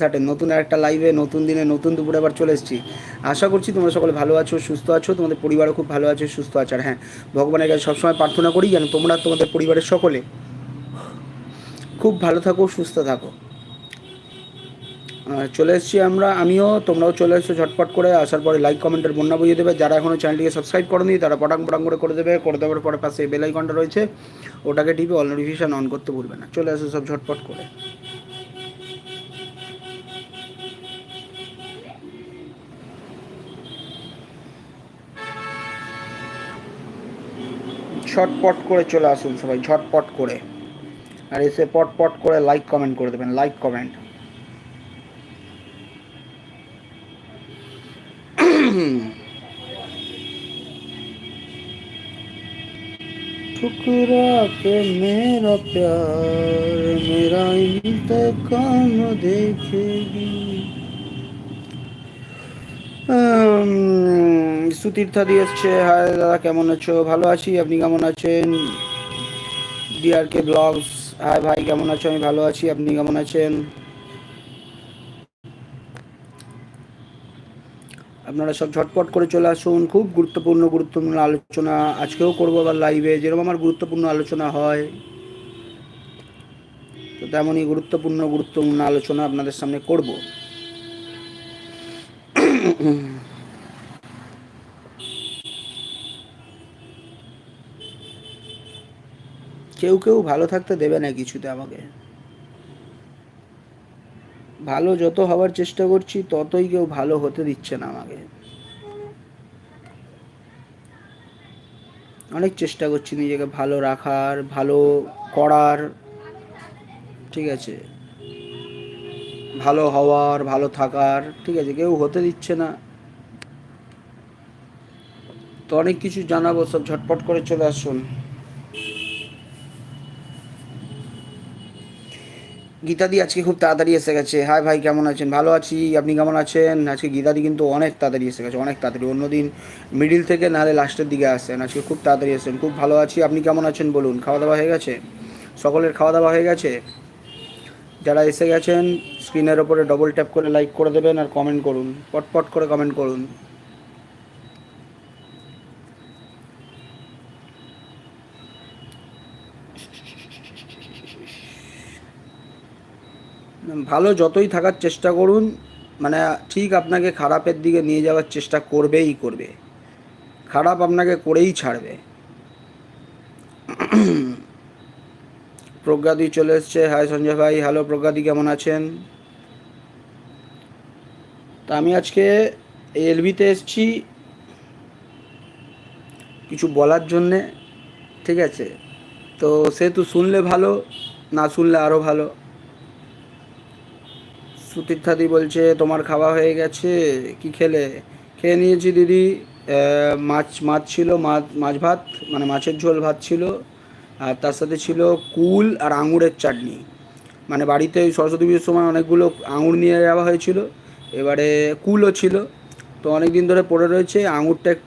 থার্টে নতুন একটা লাইভে নতুন দিনে, নতুন দুপুরে আবার চলে এসেছি। আশা করছি তোমরা সকলে ভালো আছো, সুস্থ আছো, তোমাদের পরিবারও খুব ভালো আছে, সুস্থ আছে। আর হ্যাঁ ভগবানের কাছে সবসময় প্রার্থনা করি যেন তোমরা তোমাদের পরিবারের সকলে খুব ভালো থাকো, সুস্থ থাকো। চলে এসেছি আমরা, আমিও, তোমরাও চলে এসেছ ঝটপট করে। আসার পরে লাইক কমেন্টের বন্যা বুঝিয়ে দেবে। যারা এখনও চ্যানেলটিকে সাবস্ক্রাইব করেনি, তারা পটাং পটাং করে করে দেবে। করে দেওয়ার পরে পাশে বেল আইকনটা রয়েছে। ওটাকে টিপে অল নোটিফিকেশান অন করতে ভুলবে না। চলে আসো সব ঝটপট করে। ঝটপট করে চলে আসুন সবাই ঝটপট করে আর এসে পট পট করে লাইক কমেন্ট করে দেবেন লাইক কমেন্ট ठुकरा के मेरा प्यार मेरा इंतकाम देखेगी সুতীর্থা দিয়ে এসছে হাই দাদা, কেমন আছো? ভালো আছি, আপনি কেমন আছেন? ডিআর কে ব্লগস হাই ভাই, কেমন আছো? আমি ভালো আছি, আপনি কেমন আছেন? আপনারা সব ঝটপট করে চলে আসুন। খুব গুরুত্বপূর্ণ গুরুত্বপূর্ণ আলোচনা আজকেও করব আবার লাইভে যেরকম আমার গুরুত্বপূর্ণ আলোচনা হয়, তো তেমনই গুরুত্বপূর্ণ গুরুত্বপূর্ণ আলোচনা আপনাদের সামনে করব। কেউ কেউ ভালো থাকতে দেবে না কিছুতে আমাকে। ভালো যত হওয়ার চেষ্টা করছি, ততই কেউ ভালো হতে দিচ্ছে না আমাকে। অনেক চেষ্টা করছি নিজেকে ভালো রাখার, ভালো করার, ঠিক আছে? ভালো হওয়ার, ভালো থাকার, ঠিক আছে? কেউ হতে দিচ্ছে না। তো অনেক কিছু জানাব, সব ঝটপট করে চলে আসুন। গীতাদি আজকে খুব তাড়াতাড়ি এসে গেছে। হাই ভাই, কেমন আছেন? ভালো আছি, আপনি কেমন আছেন? আজকে গীতাদি কিন্তু অনেক তাড়াতাড়ি এসে গেছে, অনেক তাড়াতাড়ি। অন্যদিন মিডিল থেকে নাহলে লাস্টের দিকে আসেন। আজকে খুব তাড়াতাড়ি এসেছেন, খুব ভালো আছি। আপনি কেমন আছেন বলুন? খাওয়া দাওয়া হয়ে গেছে? সকলের খাওয়া দাওয়া হয়ে গেছে? যারা এসে গেছেন স্ক্রিনের ওপরে ডবল ট্যাপ করে লাইক করে দেবেন আর কমেন্ট করুন। পটপট করে কমেন্ট করুন। ভালো যতই থাকার চেষ্টা করুন মানে ঠিক আপনাকে খারাপের দিকে নিয়ে যাওয়ার চেষ্টা করবেই করবে। খারাপ আপনাকে করেই ছাড়বে। প্রজ্ঞাদি চলে এসছে। হাই সঞ্জয় ভাই, হ্যালো প্রজ্ঞাদি, কেমন আছেন? তা আমি আজকে এলবিতে এসছি কিছু বলার জন্যে, ঠিক আছে? তো সেহেতু শুনলে ভালো, না শুনলে আরও ভালো। সুতীর্থাদি বলছে, তোমার খাওয়া হয়ে গেছে, কি খেলে? খেয়ে নিয়েছি দিদি মাছ মাছ ছিল, মাছ মাছ ভাত মানে মাছের ঝোল ভাত ছিল, আর তার সাথে ছিল কুল আর আঙুরের চাটনি। মানে বাড়িতে ওই সরস্বতী পুজোর সময় অনেকগুলো আঙুর নিয়ে যাওয়া হয়েছিল, এবারে কুলও ছিল। তো অনেক দিন ধরে পড়ে রয়েছে, আঙুরটা একটু